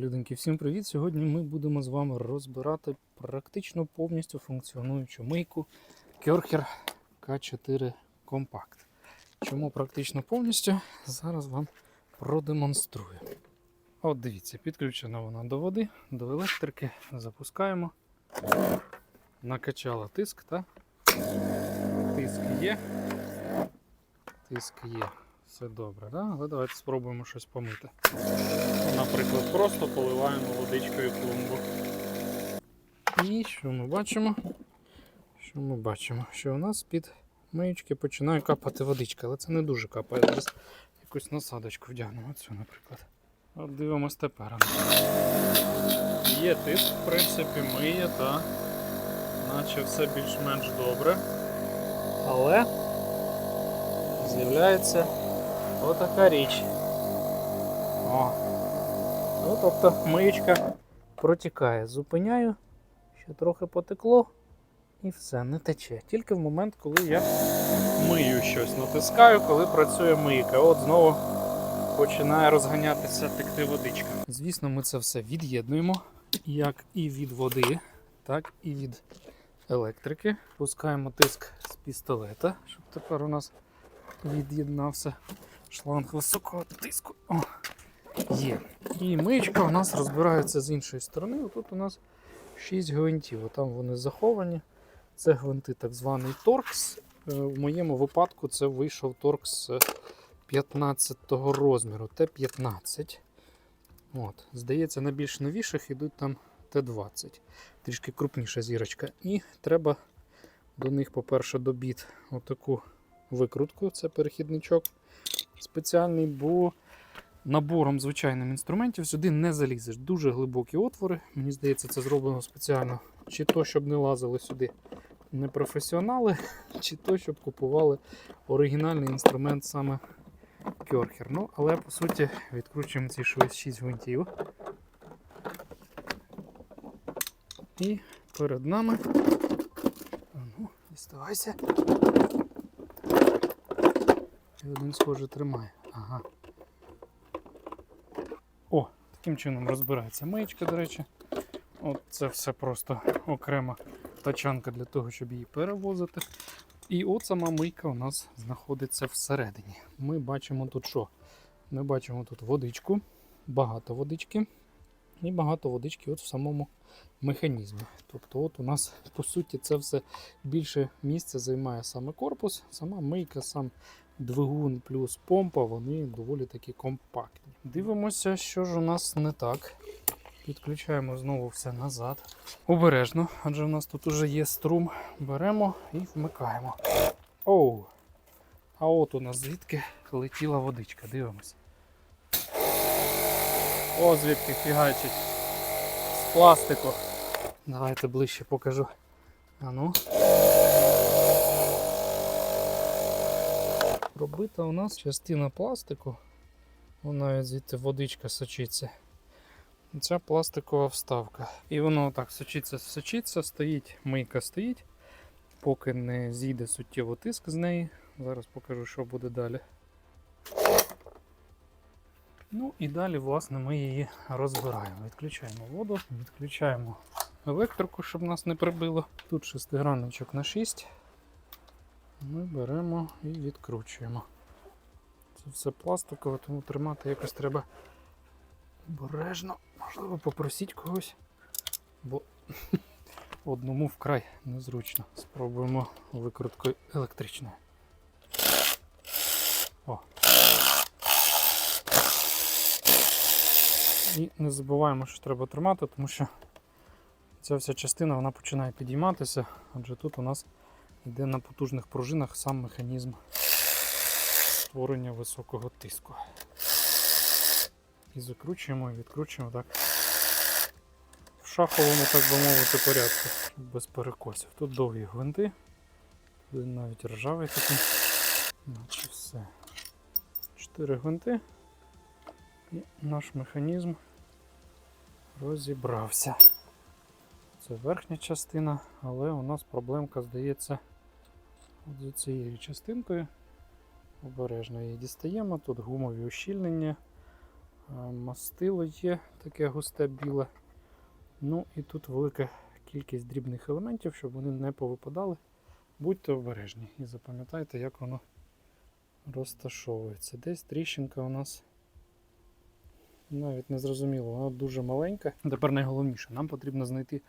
Люденьки, всім привіт! Сьогодні ми будемо з вами розбирати практично повністю функціонуючу мийку Керхер К4 Compact. Чому практично повністю? Зараз вам продемонструю. От дивіться, підключена вона до води, до електрики. Запускаємо. Накачала тиск, так? Тиск є. Тиск є. Все добре, да? але давайте спробуємо щось помити. Наприклад, просто поливаємо водичкою клумбу. І що ми бачимо? Що ми бачимо? Що у нас під миючки починає капати водичка, але це не дуже капає. Зараз якусь насадочку вдягнемо. Цю, наприклад. От дивимось тепер. Є тиск, в принципі, миє, та наче все більш-менш добре. Але з'являється отака річ. О, Ну, тобто миючка протікає. Зупиняю, ще трохи потекло і все, не тече. Тільки в момент, коли я мию щось, натискаю, коли працює мийка. От знову починає розганятися текти водичка. Звісно, ми це все від'єднуємо, як і від води, так і від електрики. Пускаємо тиск з пістолета, щоб тепер у нас від'єднався шланг високого тиску. О. Є. І миючка у нас розбирається з іншої сторони. Тут у нас 6 гвинтів. Там вони заховані. Це гвинти так званий торкс. Е, В моєму випадку це вийшов торкс 15 розміру, Т-15. От. Здається, на більш новіших йдуть там Т-20. Трішки крупніша зірочка. І треба до них, по-перше, добіт отаку викрутку. Це перехідничок спеціальний, бо набором звичайним інструментів сюди не залізеш. Дуже глибокі отвори. Мені здається, це зроблено спеціально. Чи то, щоб не лазили сюди непрофесіонали, чи то, щоб купували оригінальний інструмент саме Керхер. Ну, але по суті відкручуємо ці 6 гвинтів. І перед нами. Ну, діставайся. І один, схоже, тримає. Ага. О, таким чином розбирається миєчка, до речі. От це все просто окрема тачанка для того, щоб її перевозити. І от сама мийка у нас знаходиться всередині. Ми бачимо тут що? Ми бачимо тут водичку, багато водички, і багато водички от в самому механізмі. Тобто, от у нас по суті це все більше місця займає саме корпус, сама мийка, сам двигун плюс помпа, вони доволі такі компактні. Дивимося, що ж у нас не так. Підключаємо знову все назад. Обережно, адже в нас тут уже є струм. Беремо і вмикаємо. Оу! А от у нас звідки летіла водичка. Дивимося. О, звідки фігачить. З пластику. Давайте ближче покажу. А ну. Пробита у нас частина пластику. Вона звідти водичка сочиться. Ця пластикова вставка. І воно так сочиться, сочиться, стоїть, мийка стоїть, поки не зійде суттєво тиск з неї. Зараз покажу, що буде далі. Ну і далі, власне, ми її розбираємо. Відключаємо воду, відключаємо електрику, щоб нас не прибило. Тут шестигранничок на 6. Ми беремо і відкручуємо. Це все пластикове, тому тримати якось треба обережно. Можливо, попросіть когось, бо одному вкрай незручно. Спробуємо викруткою електричною. О. І не забуваємо, що треба тримати, тому що ця вся частина вона починає підійматися, адже тут у нас йде на потужних пружинах сам механізм створення високого тиску. І закручуємо і відкручуємо так. В шаховому, так би мовити, порядку, без перекосів. Тут довгі гвинти, тут навіть ржавий такий. Наче все. Чотири гвинти. І наш механізм розібрався. Це верхня частина, але у нас проблемка здається от за цією частинкою. Обережно її дістаємо. Тут гумові ущільнення. Мастило є таке густе біле. Ну і тут велика кількість дрібних елементів, щоб вони не повипадали. Будьте обережні і запам'ятайте, як воно розташовується. Десь тріщинка у нас навіть не зрозуміло, вона дуже маленька. Тепер найголовніше, нам потрібно знайти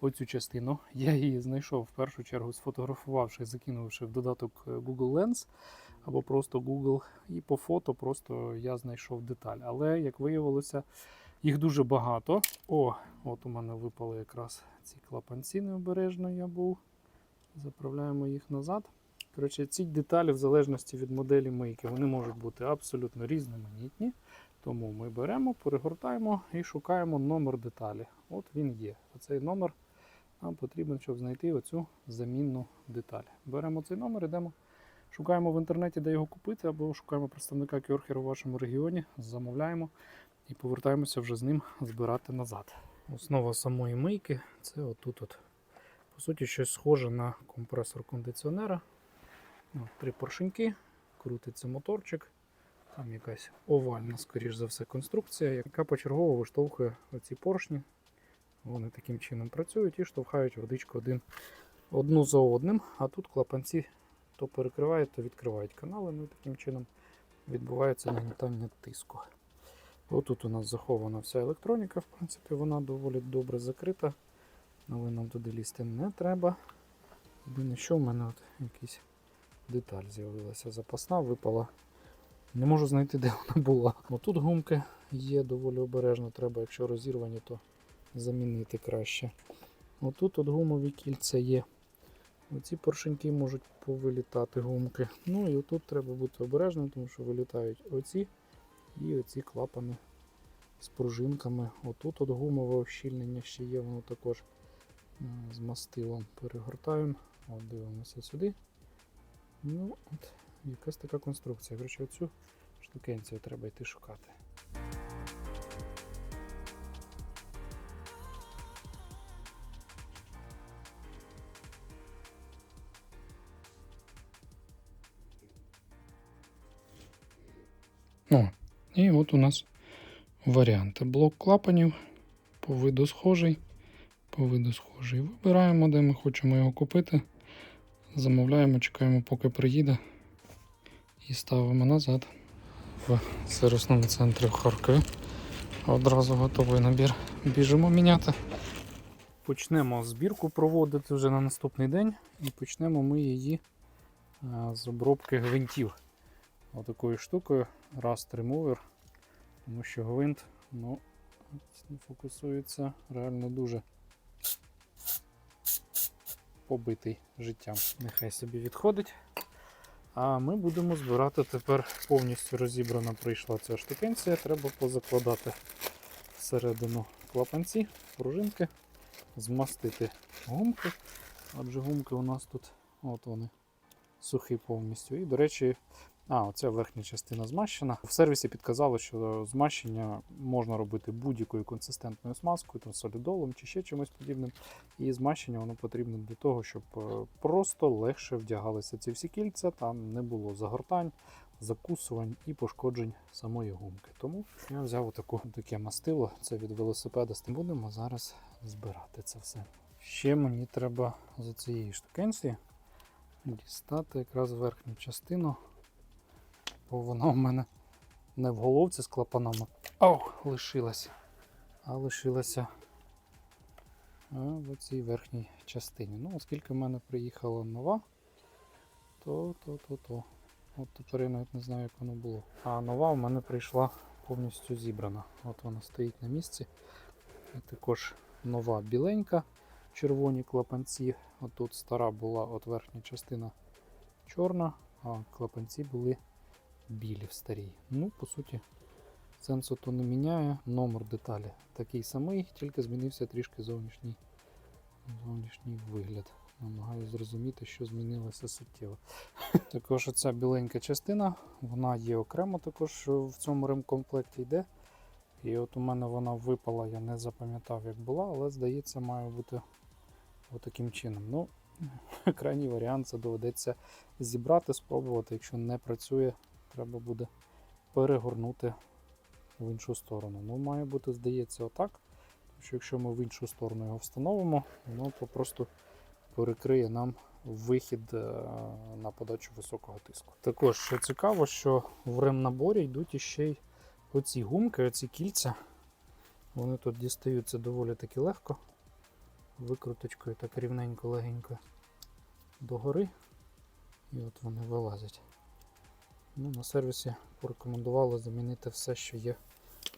оцю частину. Я її знайшов в першу чергу, сфотографувавши, закинувши в додаток е, Google Lens або просто Google. І по фото просто я знайшов деталь. Але як виявилося, їх дуже багато. О, от у мене випали якраз ці клапанці необережно я був. Заправляємо їх назад. Коротше, ці деталі, в залежності від моделі мийки, вони можуть бути абсолютно різноманітні. Тому ми беремо, перегортаємо і шукаємо номер деталі. От він є. Оцей номер нам потрібен, щоб знайти оцю замінну деталь. Беремо цей номер, йдемо, шукаємо в інтернеті, де його купити, або шукаємо представника Кьорхера у вашому регіоні, замовляємо і повертаємося вже з ним збирати назад. Основа самої мийки це отут. От. По суті, щось схоже на компресор кондиціонера. Три поршеньки, крутиться моторчик. Там якась овальна, скоріш за все, конструкція, яка почергово виштовхує оці поршні. Вони таким чином працюють і штовхають водичку один одну за одним. А тут клапанці то перекривають, то відкривають канали. Ну і таким чином відбувається нагнітання тиску. Отут у нас захована вся електроніка, в принципі, вона доволі добре закрита, але нам туди лізти не треба. Єдине, що в мене от якась деталь з'явилася запасна, випала. Не можу знайти, де вона була. Отут гумки є доволі обережно, треба, якщо розірвані, то замінити краще. Отут от гумові кільця є. Оці поршеньки можуть повилітати гумки. Ну і отут треба бути обережним, тому що вилітають оці і оці клапани з пружинками. Отут от гумове ощільнення ще є, воно також з мастилом перегортаємо. От дивимося сюди. Ну, от якась така конструкція. Коротше, оцю штукенцію треба йти шукати. О, і от у нас варіанти. Блок клапанів по виду схожий. По виду схожий. Вибираємо, де ми хочемо його купити. Замовляємо, чекаємо, поки приїде. І ставимо назад в сервісному центрі в Харкові. Одразу готовий набір. Біжимо міняти. Почнемо збірку проводити вже на наступний день і почнемо ми її з обробки гвинтів. Отакою штукою Rust Remover, тому що гвинт ну, фокусується реально дуже побитий життям. Нехай собі відходить. А ми будемо збирати тепер повністю розібрана прийшла ця штукенція. Треба позакладати всередину клапанці, пружинки, змастити гумки. Адже гумки у нас тут от вони сухі повністю. І, до речі, а, оця верхня частина змащена. В сервісі підказали, що змащення можна робити будь-якою консистентною смазкою, там солідолом чи ще чимось подібним. І змащення воно потрібно для того, щоб е, просто легше вдягалися ці всі кільця, там не було загортань, закусувань і пошкоджень самої гумки. Тому я взяв отаку, таке мастило, це від велосипеда. Будемо зараз збирати це все. Ще мені треба з цієї штукенції дістати якраз верхню частину бо вона в мене не в головці з клапанами. Ох, лишилася. А лишилася в цій верхній частині. Ну, оскільки в мене приїхала нова, то то, то, то. От тепер я навіть не знаю, як воно було. А нова в мене прийшла повністю зібрана. От вона стоїть на місці. І також нова біленька, червоні клапанці. Отут стара була от верхня частина чорна, а клапанці були білі в старій. Ну, по суті, сенсу то не міняє. Номер деталі такий самий, тільки змінився трішки зовнішній, зовнішній вигляд. Намагаюся зрозуміти, що змінилося суттєво. Також оця біленька частина, вона є окремо також в цьому ремкомплекті йде. І от у мене вона випала, я не запам'ятав, як була, але здається, має бути отаким чином. Ну, крайній варіант це доведеться зібрати, спробувати. Якщо не працює, треба буде перегорнути в іншу сторону. Ну, має бути, здається, отак. Тому що якщо ми в іншу сторону його встановимо, воно попросту перекриє нам вихід е, на подачу високого тиску. Також що цікаво, що в ремнаборі йдуть іще й оці гумки, оці кільця. Вони тут дістаються доволі таки легко. Викруточкою так рівненько, легенько догори. І от вони вилазять. Ну, на сервісі порекомендували замінити все, що є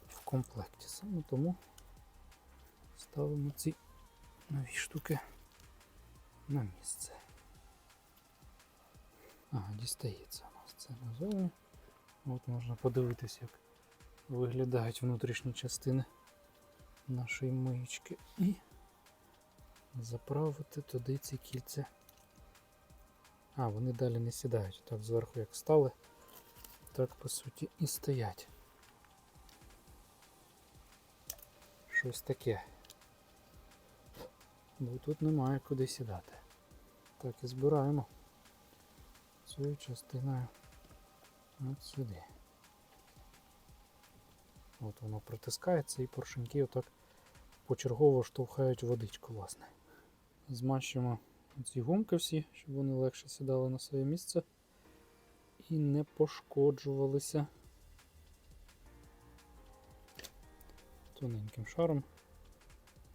в комплекті. Саме тому ставимо ці нові штуки на місце. Ага, дістається у нас це назовні. От можна подивитися, як виглядають внутрішні частини нашої миючки і заправити туди ці кільця. А, вони далі не сідають. Так зверху як стали, так по суті і стоять. Щось таке. Бо тут немає куди сідати. Так і збираємо цією частиною от сюди. От воно притискається і поршеньки отак почергово штовхають водичку, власне. Змащуємо ці гумки всі, щоб вони легше сідали на своє місце і не пошкоджувалися тоненьким шаром.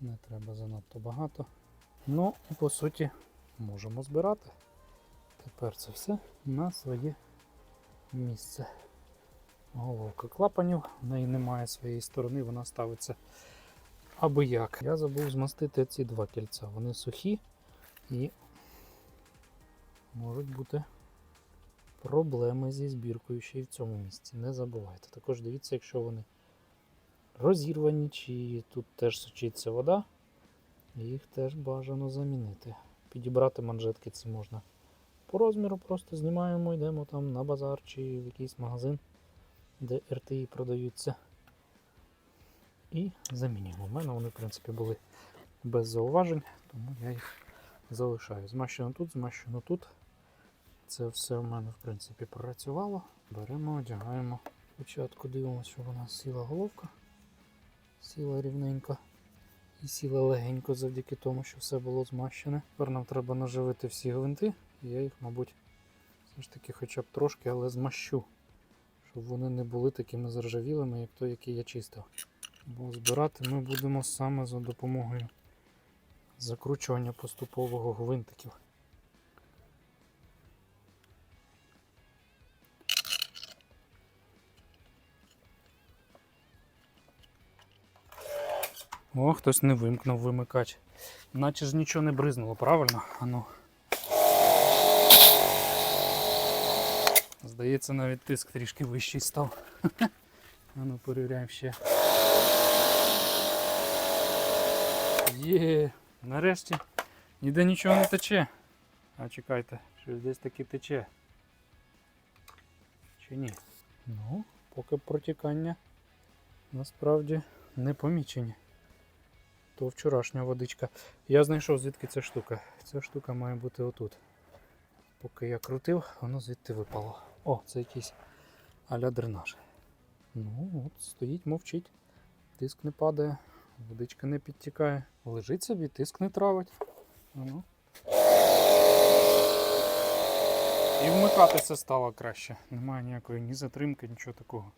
Не треба занадто багато. Ну, і по суті, можемо збирати. Тепер це все на своє місце. Головка клапанів, в неї немає своєї сторони, вона ставиться аби як. Я забув змастити ці два кільця. Вони сухі і можуть бути проблеми зі збіркою ще й в цьому місці. Не забувайте. Також дивіться, якщо вони розірвані, чи тут теж сочиться вода, їх теж бажано замінити. Підібрати манжетки ці можна по розміру, просто знімаємо, йдемо там на базар чи в якийсь магазин, де РТІ продаються. І замінюємо. У мене вони, в принципі, були без зауважень, тому я їх залишаю. Змащено тут, змащено тут. Це все в мене, в принципі, працювало. Беремо, одягаємо. Спочатку дивимося, щоб у нас сіла головка. Сіла рівненько. І сіла легенько завдяки тому, що все було змащене. Тепер нам треба наживити всі гвинти. І я їх, мабуть, все ж таки хоча б трошки, але змащу. Щоб вони не були такими заржавілими, як той, який я чистив. Бо збирати ми будемо саме за допомогою закручування поступового гвинтиків. О, хтось не вимкнув вимикач. Наче ж нічого не бризнуло, правильно? Ану. Здається, навіть тиск трішки вищий став. Ану, перевіряємо ще. Є, нарешті ніде нічого не тече. А чекайте, щось десь таки тече. Чи ні? Ну, поки протікання насправді не помічені. То вчорашня водичка. Я знайшов звідки ця штука. Ця штука має бути отут. Поки я крутив, воно звідти випало. О, це якийсь аля дренаж. Ну, от стоїть, мовчить. Тиск не падає, водичка не підтікає. Лежить собі, тиск не травить. Ну. І вмикатися стало краще. Немає ніякої ні затримки, нічого такого.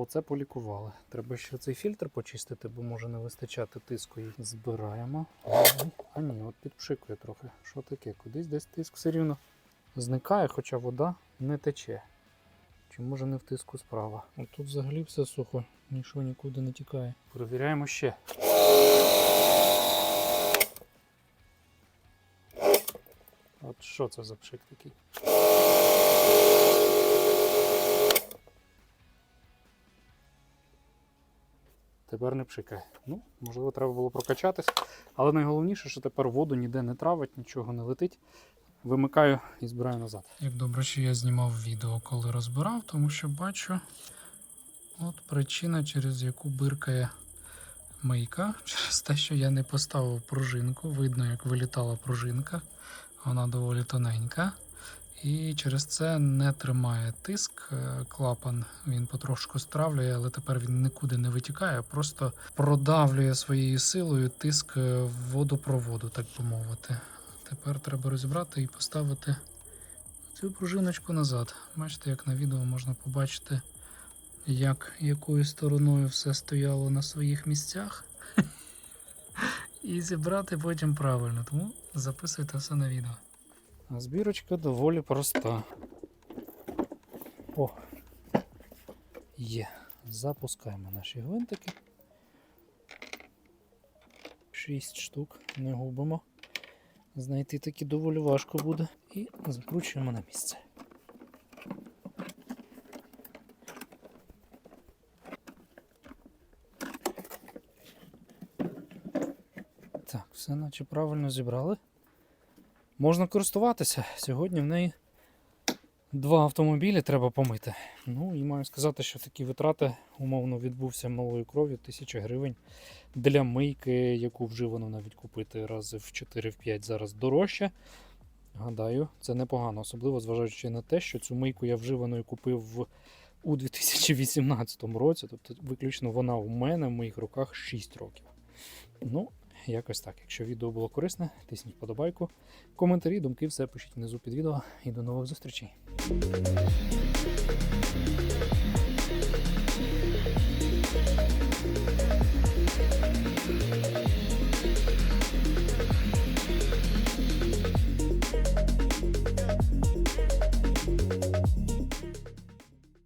Оце полікували. Треба ще цей фільтр почистити, бо може не вистачати тиску. І збираємо. А ні, от підпшикує трохи. Що таке? Кудись десь тиск все рівно зникає, хоча вода не тече. Чи може не в тиску справа? От тут взагалі все сухо, нічого нікуди не тікає. Перевіряємо ще. От що це за пшик такий? Тепер не пшикає. Ну, можливо, треба було прокачатись. Але найголовніше, що тепер воду ніде не травить, нічого не летить. Вимикаю і збираю назад. Як добре, що я знімав відео, коли розбирав, тому що бачу от причина, через яку биркає мийка, через те, що я не поставив пружинку. Видно, як вилітала пружинка. Вона доволі тоненька. І через це не тримає тиск. е, Клапан він потрошку стравлює, але тепер він нікуди не витікає, просто продавлює своєю силою тиск е, водопроводу, так би мовити. Тепер треба розібрати і поставити цю пружиночку назад. Бачите, як на відео можна побачити, як якою стороною все стояло на своїх місцях. І зібрати потім правильно. Тому записуйте все на відео. А збірочка доволі проста. О, є. Запускаємо наші гвинтики. Шість штук не губимо. Знайти таки доволі важко буде. І закручуємо на місце. Так, все наче правильно зібрали. Можна користуватися. Сьогодні в неї два автомобілі треба помити. Ну і маю сказати, що такі витрати умовно відбувся малою кров'ю, тисяча гривень для мийки, яку вживано навіть купити рази в 4-5 зараз дорожче. Гадаю, це непогано, особливо зважаючи на те, що цю мийку я вживаною купив у 2018 році. Тобто, виключно вона у мене в моїх руках 6 років. Ну, якось так. Якщо відео було корисне, тисніть подобайку. Коментарі, думки, все пишіть внизу під відео і до нових зустрічей.